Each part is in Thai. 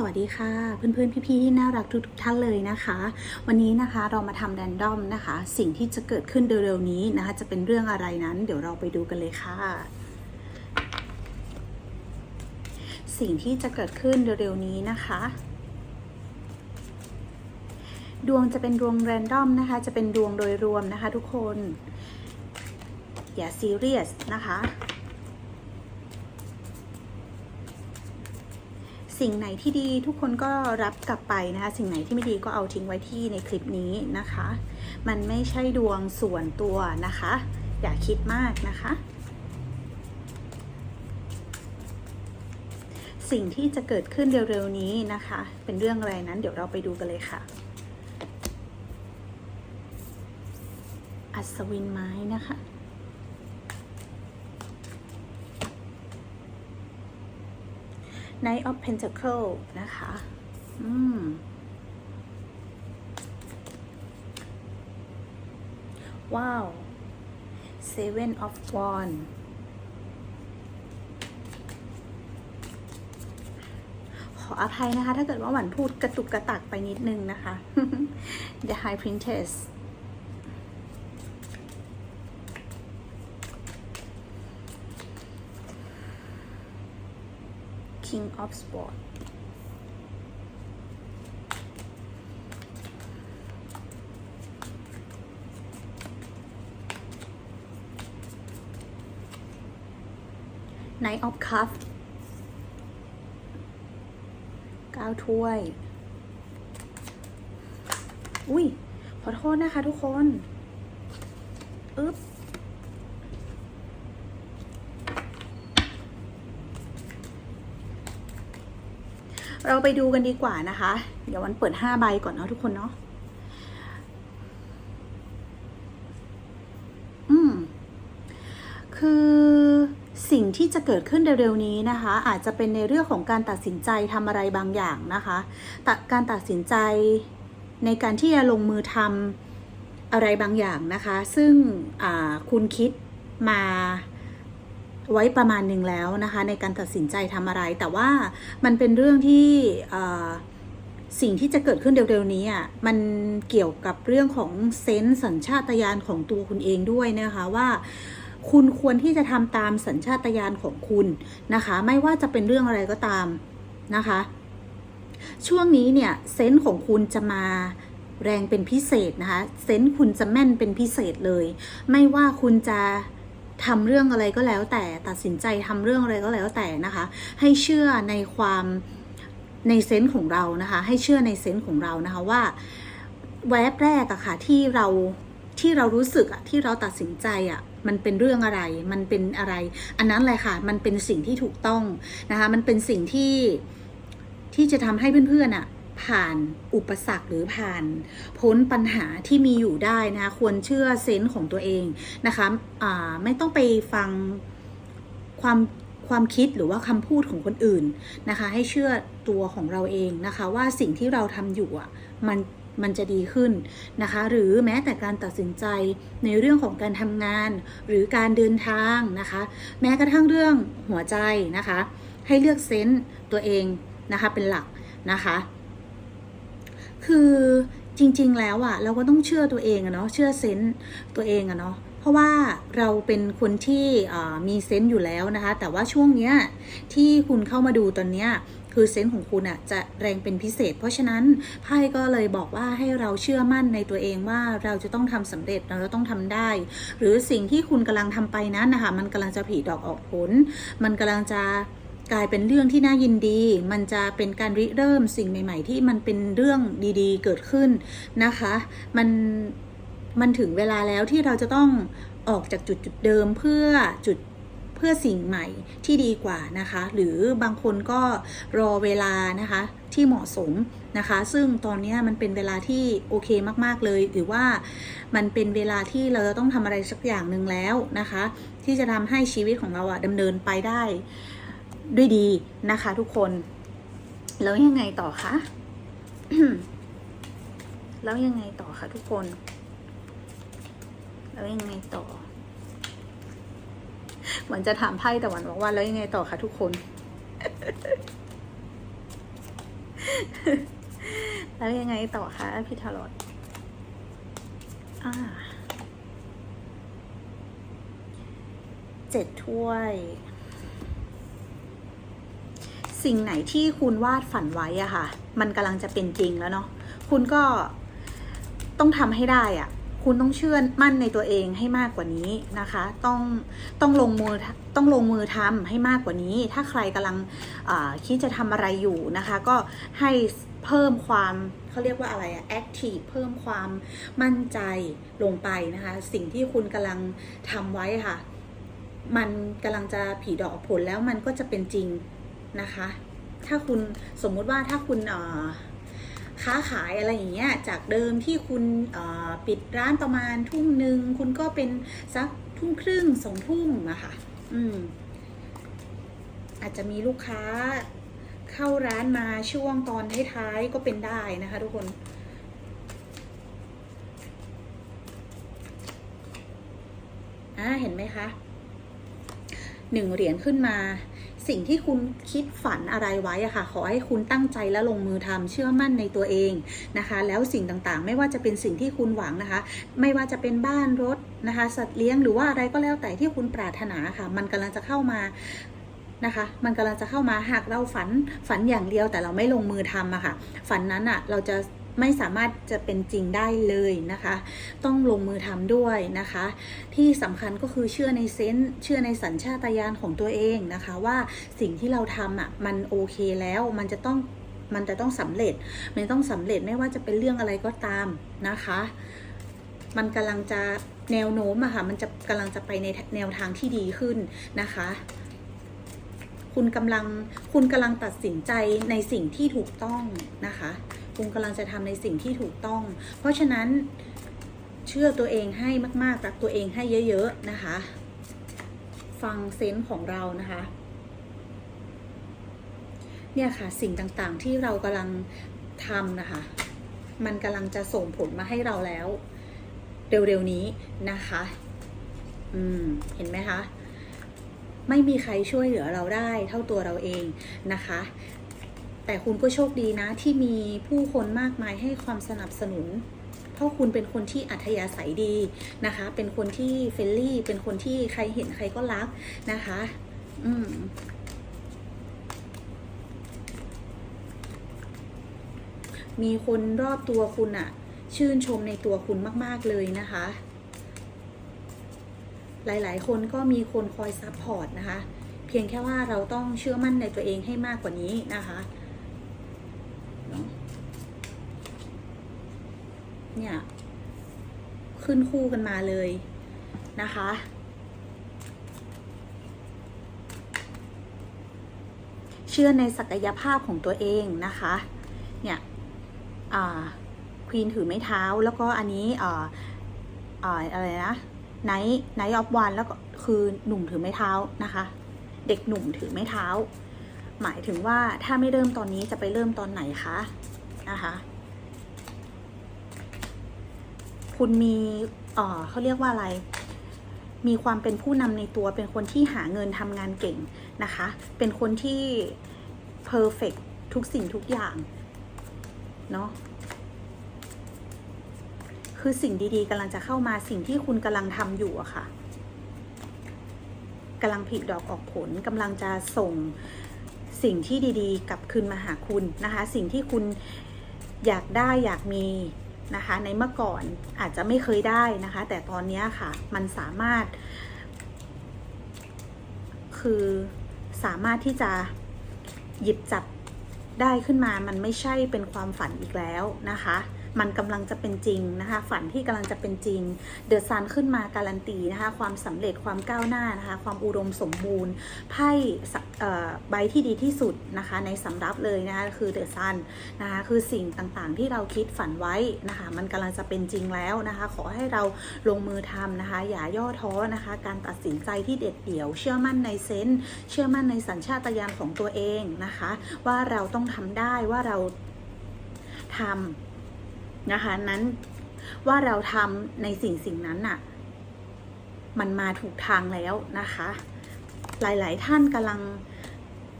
สวัสดีค่ะเพื่อนๆ พี่ๆที่น่ารักทุกท่านเลยนะคะ วันนี้นะคะเรามาทำแรนดอมนะคะ สิ่งที่จะเกิดขึ้นเร็วๆนี้นะคะ จะเป็นเรื่องอะไรนั้น เดี๋ยวเราไปดูกันเลยค่ะ สิ่งที่จะเกิดขึ้นเร็วๆนี้นะคะดวงจะเป็นดวงแรนดอมนะคะ จะเป็นดวงโดยรวมนะคะ ทุกคน อย่าซีเรียสนะคะ สิ่งไหนที่ดีทุกคนก็รับกลับไปนะคะ สิ่งไหนที่ไม่ดีก็เอาทิ้งไว้ที่ในคลิปนี้นะคะ มันไม่ใช่ดวงส่วนตัวนะคะ อย่าคิดมากนะคะ สิ่งที่จะเกิดขึ้นเร็วๆนี้นะคะ เป็นเรื่องอะไรนั้นเดี๋ยวเราไปดูกันเลยค่ะ อัศวินไม้นะคะ Knight of Pentacle นะคะ อืม ว้าว Seven of Wands ขออภัยนะคะ ถ้าเกิดว่าหวันพูดกระตุกกระตักไปนิดนึงนะคะ The High Princess King of Sport ไน of Cup เก้าถ้วย อุ้ย ขอโทษนะคะทุกคน อึ๊บ เราไปดูกันดีกว่านะคะ เดี๋ยววันเปิดห้าใบก่อนเนาะทุกคนเนาะอืม คือสิ่งที่จะเกิดขึ้นเร็วๆนี้นะคะ อาจจะเป็นในเรื่องของการตัดสินใจทำอะไรบางอย่างนะคะตัดการตัดสินใจในการที่จะลงมือทำอะไรบางอย่างนะคะ ซึ่งคุณคิดมา ไว้ประมาณหนึ่งแล้วนะคะในการตัดสินใจทำอะไร แต่ว่ามันเป็นเรื่องที่สิ่งที่จะเกิดขึ้นเร็วๆนี้อะมันเกี่ยวกับเรื่องของเซนส์สัญชาตญาณของตัวคุณเองด้วยนะคะว่าคุณควรที่จะทำตามสัญชาตญาณของคุณนะคะ ไม่ว่าจะเป็นเรื่องอะไรก็ตามนะคะ ช่วงนี้เนี่ยเซนส์ของคุณจะมาแรงเป็นพิเศษนะคะ เซนส์คุณจะแม่นเป็นพิเศษเลย ไม่ว่าคุณจะ ทำเรื่องอะไรก็แล้ว แต่ตัดสินใจทำเรื่องอะไรก็แล้วแต่นะคะ ให้เชื่อในความในเซนส์ของเรานะคะ ให้เชื่อในเซนส์ของเรานะคะว่าแวบแรกอะค่ะที่เราที่เรารู้สึกอะที่เราตัดสินใจอะมันเป็นเรื่องอะไร มันเป็นอะไร อันนั้นแหละค่ะ มันเป็นสิ่งที่ถูกต้องนะคะ มันเป็นสิ่งที่ที่จะทำให้เพื่อนๆอะ ผ่านอุปสรรคหรือผ่านพ้นปัญหาที่มีอยู่ได้นะคะควรเชื่อเซนส์ของตัวเองนะคะะไม่ต้องไปฟังความความคิดหรือว่าคำพูดของคนอื่นนะคะ ให้เชื่อตัวของเราเองนะคะ ว่าสิ่งที่เราทำอยู่อะมันมันจะดีขึ้นนะคะ หรือแม้แต่การตัดสินใจในเรื่องของการทำงาน หรือการเดินทางนะคะ แม้กระทั่งเรื่องหัวใจนะคะ ให้เลือกเซนต์ตัวเองนะคะเป็นหลักนะคะ คือจริง ๆ แล้วอะ่ะเราก็ต้องเชื่อตัวเองอะเนาะเชื่อเซนต์ตัวเองอะเนาะเพราะว่าเราเป็นคนที่มีเซนต์อยู่แล้วนะคะ แต่ว่าช่วงเนี้ยที่คุณเข้ามาดูตอนเนี้ยคือเซนส์ของคุณอะจะแรงเป็นพิเศษ เพราะฉะนั้นไพ่ก็เลยบอกว่าให้เราเชื่อมั่นในตัวเองว่าเราจะต้องทำสำเร็จเราจะต้องทำได้ หรือสิ่งที่คุณกำลังทำไปนั้นนะคะ มันกำลังจะผีดอกออกผล มันกำลังจะ กลายเป็นเรื่องที่น่ายินดี มันจะเป็นการริเริ่มสิ่งใหม่ ๆ ที่มันเป็นเรื่องดีๆ เกิดขึ้นนะคะ มันมันถึงเวลาแล้วที่เราจะต้องออกจากจุดจุดเดิมเพื่อจุดเพื่อสิ่งใหม่ที่ดีกว่านะคะ หรือบางคนก็รอเวลานะคะที่เหมาะสมนะคะ ซึ่งตอนนี้มันเป็นเวลาที่โอเคมาก ๆ เลย หรือว่ามันเป็นเวลาที่เราจะต้องทำอะไรสักอย่างหนึ่งแล้วนะคะ ที่จะทำให้ชีวิตของเราอะดำเนินไปได้ ด้วยดีนะคะทุกคน แล้วยังไงต่อคะแล้วยังไงต่อคะทุกคน แล้วยังไงต่อหวันจะถามไพ่แต่หวันบอกว่าแล้วยังไงต่อคะทุกคน แล้วยังไงต่อคะพี่ทารอตอ่าเจ็ดถ้วย สิ่งไหนที่คุณวาดฝันไว้อะค่ะ มันกำลังจะเป็นจริงแล้วเนาะคุณก็ต้องทำให้ได้อะคุณต้องเชื่อมั่นในตัวเองให้มากกว่านี้นะคะ ต้องต้องลงมือต้องลงมือทำให้มากกว่านี้ ถ้าใครกำลังคิดจะทำอะไรอยู่นะคะ ก็ให้เพิ่มความเขาเรียกว่าอะไรอะแอคทีฟเพิ่มความมั่นใจลงไปนะคะ สิ่งที่คุณกำลังทำไว้ค่ะ มันกำลังจะผีดอกออกผลแล้วมันก็จะเป็นจริง นะคะ ถ้าคุณสมมุติว่าถ้าคุณค้าขายอะไรอย่างเงี้ย จากเดิมที่คุณปิดร้านประมาณทุ่มหนึ่งคุณก็เป็นสักทุ่มครึ่งสองทุ่มอะค่ะ อืม อาจจะมีลูกค้าเข้าร้านมาช่วงตอนท้ายๆก็เป็นได้นะคะทุกคนอ่าเห็นไหมคะหนึ่งเหรียญขึ้นมา สิ่งที่คุณคิดฝันอะไรไว้อะค่ะ ขอให้คุณตั้งใจและลงมือทำเชื่อมั่นในตัวเองนะคะ แล้วสิ่งต่างๆ ไม่ว่าจะเป็นสิ่งที่คุณหวังนะคะ ไม่ว่าจะเป็นบ้านรถนะคะ สัตว์เลี้ยงหรือว่าอะไรก็แล้วแต่ที่คุณปรารถนาค่ะ มันกำลังจะเข้ามานะคะมันกำลังจะเข้ามาหากเราฝันฝันอย่างเดียวแต่เราไม่ลงมือทำอะค่ะ ฝันนั้นอะเราจะ ไม่สามารถจะเป็นจริงได้เลยนะคะ ต้องลงมือทำด้วยนะคะ ที่สำคัญก็คือเชื่อในเซนส์เชื่อในสัญชาตญาณของตัวเองนะคะ ว่าสิ่งที่เราทำอะมันโอเคแล้วมันจะต้องมันจะต้องสำเร็จ มันต้องสำเร็จไม่ว่าจะเป็นเรื่องอะไรก็ตามนะคะ มันกำลังจะแนวโน้มอะค่ะ มันจะกำลังจะไปในแนวทางที่ดีขึ้นนะคะคุณกำลังคุณกำลังตัดสินใจในสิ่งที่ถูกต้องนะคะ คุณกำลังจะทำในสิ่งที่ถูกต้อง เพราะฉะนั้นเชื่อตัวเองให้มากๆรักตัวเองให้เยอะ ๆ นะคะ ฟังเซนส์ของเรานะคะเนี่ยค่ะสิ่งต่างๆที่เรากำลังทำนะคะ มันกำลังจะส่งผลมาให้เราแล้ว เร็ว ๆ นี้นะคะ อืม เห็นไหมคะ ไม่มีใครช่วยเหลือเราได้เท่าตัวเราเองนะคะ แต่คุณก็โชคดีนะที่มีผู้คนมากมายให้ความสนับสนุน เพราะคุณเป็นคนที่อัธยาศัยดีนะคะ เป็นคนที่เฟรนลี่ เป็นคนที่ใครเห็นใครก็รักนะคะ อืมมีคนรอบตัวคุณอะชื่นชมในตัวคุณมาก ๆ เลยนะคะ หลาย ๆ คนก็มีคนคอยซัพพอร์ตนะคะ เพียงแค่ว่าเราต้องเชื่อมั่นในตัวเองให้มากกว่านี้นะคะเนาะ เนี่ย ขึ้นคู่กันมาเลยนะคะ เชื่อในศักยภาพของตัวเองนะคะ เนี่ยควีนถือไม้เท้าแล้วก็อันนี้อ่าอ่าอะไรนะไนท์ไนท์ออฟวันแล้วก็คือหนุ่มถือไม้เท้านะคะ เด็กหนุ่มถือไม้เท้า หมายถึงว่าถ้าไม่เริ่มตอนนี้จะไปเริ่มตอนไหนคะนะคะ คุณมีเออเขาเรียกว่าอะไร มีความเป็นผู้นำในตัว เป็นคนที่หาเงินทำงานเก่งนะคะ เป็นคนที่ perfect ทุกสิ่งทุกอย่าง เนาะคือสิ่งดีๆกำลังจะเข้ามาสิ่งที่คุณกำลังทำอยู่อะค่ะกำลังผลิดอกออกผลกำลังจะส่งสิ่งที่ดีๆ กลับคืนมาหาคุณนะคะ สิ่งที่คุณอยากได้อยากมี นะคะ ในเมื่อก่อนอาจจะไม่เคยได้นะคะ แต่ตอนนี้ค่ะมันสามารถ คือสามารถที่จะหยิบจับได้ขึ้นมามันไม่ใช่เป็นความฝันอีกแล้วนะคะ มันกำลังจะเป็นจริงนะคะ ฝันที่กำลังจะเป็นจริง เดอะซันขึ้นมาการันตีนะคะ ความสำเร็จความก้าวหน้านะคะ ความอุดมสมบูรณ์ไพ่ใบที่ดีที่สุดนะคะ ในสำรับเลยนะคะคือเดอะซันนะคะคือสิ่งต่างๆ ที่เราคิดฝันไว้นะคะ มันกำลังจะเป็นจริงแล้วนะคะ ขอให้เราลงมือทำนะคะ อย่าย่อท้อนะคะ การตัดสินใจที่เด็ดเดี่ยว เชื่อมั่นในเซนส์เชื่อมั่นในสัญชาตญาณของตัวเองนะคะ ว่าเราต้องทำได้ว่าเราทำ นะคะ นั้นว่าเราทำในสิ่งสิ่งนั้นน่ะ มันมาถูกทางแล้วนะคะ หลาย ๆ ท่านกำลัง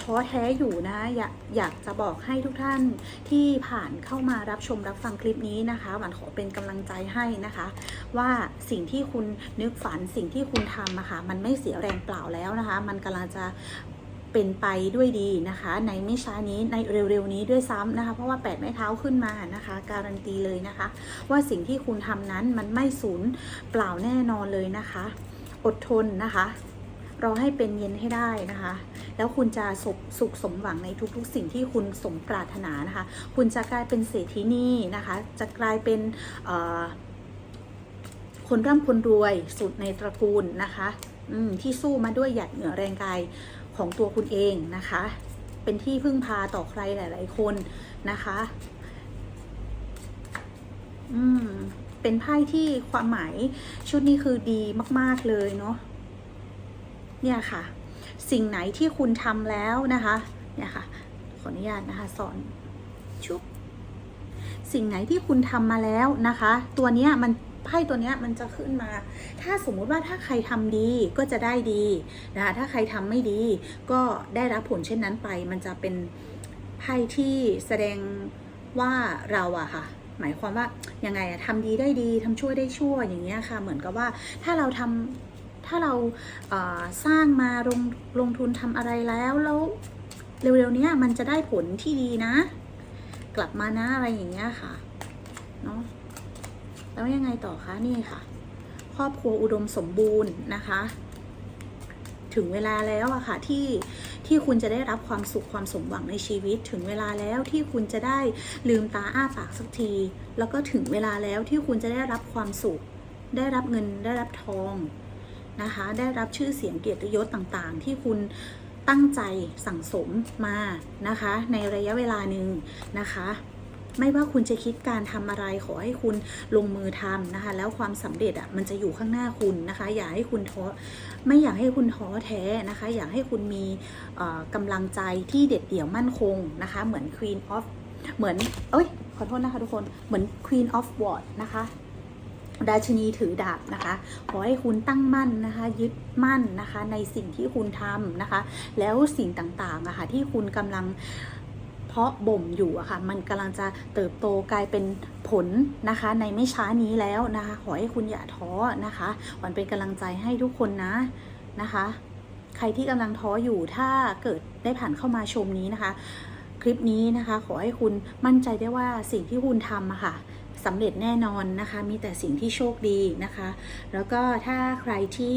ท้อแท้อยู่นะอยากอยากจะบอกให้ทุกท่านที่ผ่านเข้ามารับชมรับฟังคลิปนี้นะคะหวานขอเป็นกำลังใจให้นะคะ ว่าสิ่งที่คุณนึกฝันสิ่งที่คุณทำอะคะมันไม่เสียแรงเปล่าแล้วนะคะ มันกำลังจะ เป็นไปด้วยดีนะคะ ในไม่ช้านี้ในเร็วๆนี้ด้วยซ้ำนะคะ เพราะว่าแปดไม้เท้าขึ้นมานะคะ การันตีเลยนะคะ ว่าสิ่งที่คุณทำนั้นมันไม่สูญเปล่าแน่นอนเลยนะคะ อดทนนะคะรอให้เป็นเย็นให้ได้นะคะ แล้วคุณจะสุขสุขสมหวังในทุกๆ สิ่งที่คุณสมปรารถนานะคะ คุณจะกลายเป็นเศรษฐีนี่นะคะ จะกลายเป็นคนร่ำคนรวยสุดในตระกูลนะคะที่สู้มาด้วยหยัดเหงื่อแรงกาย ของตัวคุณเองนะคะ เป็นที่พึ่งพาต่อใครหลาย ๆ คนนะคะ อืม เป็นไพ่ที่ความหมายชุดนี้คือดีมาก ๆ เลยเนาะ เนี่ยค่ะ สิ่งไหนที่คุณทำแล้วนะคะ เนี่ยค่ะ ขออนุญาตนะคะ สอนชุบสิ่งไหนที่คุณทำมาแล้วนะคะ ตัวเนี้ยมัน ไพ่ตัวเนี้ยมันจะขึ้นมา ถ้าสมมุติว่าถ้าใครทำดีก็จะได้ดีนะคะถ้าใครทำไม่ดี ก็ได้รับผลเช่นนั้นไป มันจะเป็นไพ่ที่แสดงว่าเราอะค่ะหมายความว่ายังไงอะทำดีได้ดีทำชั่วได้ชั่วอย่างเงี้ยค่ะ เหมือนกับว่าถ้าเราทำถ้าเราเสร้างมาลงลงทุนทำอะไรแล้วแล้วเร็วๆเนี้ยมันจะได้ผลที่ดีนะ กลับมานะอะไรอย่างเงี้ยค่ะเนาะ แล้วยังไงต่อคะนี่ค่ะ ครอบครัวอุดมสมบูรณ์นะคะ ถึงเวลาแล้วอะค่ะที่ที่คุณจะได้รับความสุขความสมหวังในชีวิต ถึงเวลาแล้วที่คุณจะได้ลืมตาอ้าปากสักที แล้วก็ถึงเวลาแล้วที่คุณจะได้รับความสุข ได้รับเงินได้รับทองนะคะ ได้รับชื่อเสียงเกียรติยศต่างๆ ที่คุณตั้งใจสั่งสมมานะคะ ในระยะเวลาหนึ่งนะคะ ไม่ว่าคุณจะคิดการทำอะไรขอให้คุณลงมือทำนะคะ แล้วความสำเร็จอะมันจะอยู่ข้างหน้าคุณนะคะ อย่าให้คุณท้อไม่อยากให้คุณท้อแท้นะคะ อยากให้คุณมีกำลังใจที่เด็ดเดี่ยวมั่นคงนะคะ เหมือน Queen of เหมือน เอ้ย ขอโทษนะคะทุกคนเหมือน Queen of w a r d นะคะราชินีถือดาบนะคะ ขอให้คุณตั้งมั่นนะคะ ยึดมั่นนะคะ ในสิ่งที่คุณทำนะคะ แล้วสิ่งต่างๆอะคะ่ะที่คุณกำลัง เพาะบ่มอยู่อะค่ะ มันกำลังจะเติบโตกลายเป็นผลนะคะ ในไม่ช้านี้แล้วนะคะ ขอให้คุณอย่าท้อนะคะหวันเป็นกำลังใจให้ทุกคนนะนะคะ ใครที่กำลังท้ออยู่ถ้าเกิดได้ผ่านเข้ามาชมนี้นะคะ คลิปนี้นะคะ ขอให้คุณมั่นใจได้ว่าสิ่งที่คุณทำอะค่ะสำเร็จแน่นอนนะคะ มีแต่สิ่งที่โชคดีนะคะ แล้วก็ถ้าใครที่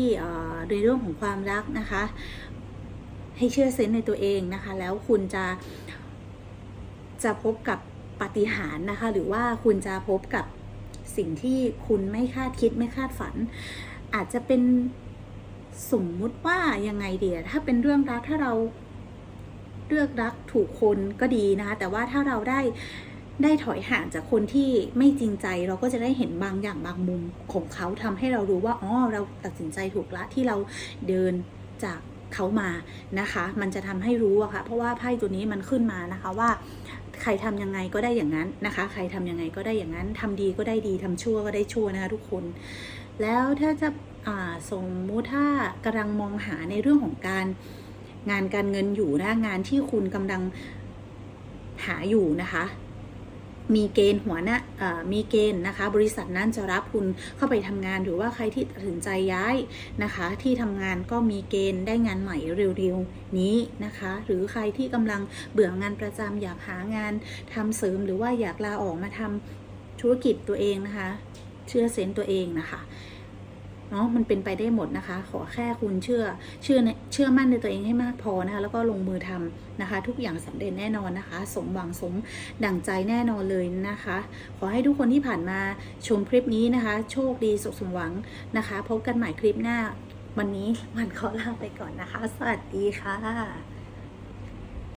ในเรื่องของความรักนะคะ ให้เชื่อเซนส์ในตัวเองนะคะ แล้วคุณจะ จะพบกับปาฏิหารนะคะ หรือว่าคุณจะพบกับสิ่งที่คุณไม่คาดคิดไม่คาดฝัน อาจจะเป็นสมมุติว่ายังไงเดียถ้าเป็นเรื่องรักถ้าเราเลือกรักถูกคนก็ดีนะคะแต่ว่าถ้าเราได้ได้ถอยห่างจากคนที่ไม่จริงใจเราก็จะได้เห็นบางอย่างบางมุมของเขาทำให้เรารู้ว่าอ๋อเราตัดสินใจถูกละที่เราเดินจากเขามานะคะ มันจะทำให้รู้อะค่ะ เพราะว่าไพ่ตัวนี้มันขึ้นมานะคะว่า ใครทำยังไงก็ได้อย่างนั้นนะคะ ใครทำยังไงก็ได้อย่างนั้นทำดีก็ได้ดีทำชั่วก็ได้ชั่วนะคะทุกคน แล้วถ้าจะาสมมุติถ้ากำลังมองหาในเรื่องของการงานการเงินอยู่นะงานที่คุณกำลังหาอยู่นะคะ มีเกณฑ์หัวหน้ามีเกณฑ์นะคะ บริษัทนั้นจะรับคุณเข้าไปทำงานหรือว่าใครที่ตัดสินใจย้ายนะคะ ที่ทำงานก็มีเกณฑ์ได้งานใหม่เร็วๆนี้นะคะ หรือใครที่กำลังเบื่องานประจำอยากหางานทำเสริมหรือว่าอยากลาออกมาทำธุรกิจตัวเองนะคะ เชื่อเซนต์ตัวเองนะคะ เนาะมันเป็นไปได้หมดนะคะ ขอแค่คุณเชื่อเชื่อในเชื่อมั่นในตัวเองให้มากพอนะคะ แล้วก็ลงมือทำนะคะ ทุกอย่างสำเร็จแน่นอนนะคะ สมหวังสมดั่งใจแน่นอนเลยนะคะ ขอให้ทุกคนที่ผ่านมาชมคลิปนี้นะคะ โชคดีสุขสมหวังนะคะ พบกันใหม่คลิปหน้าวันนี้มันขอลาไปก่อนนะคะ สวัสดีค่ะ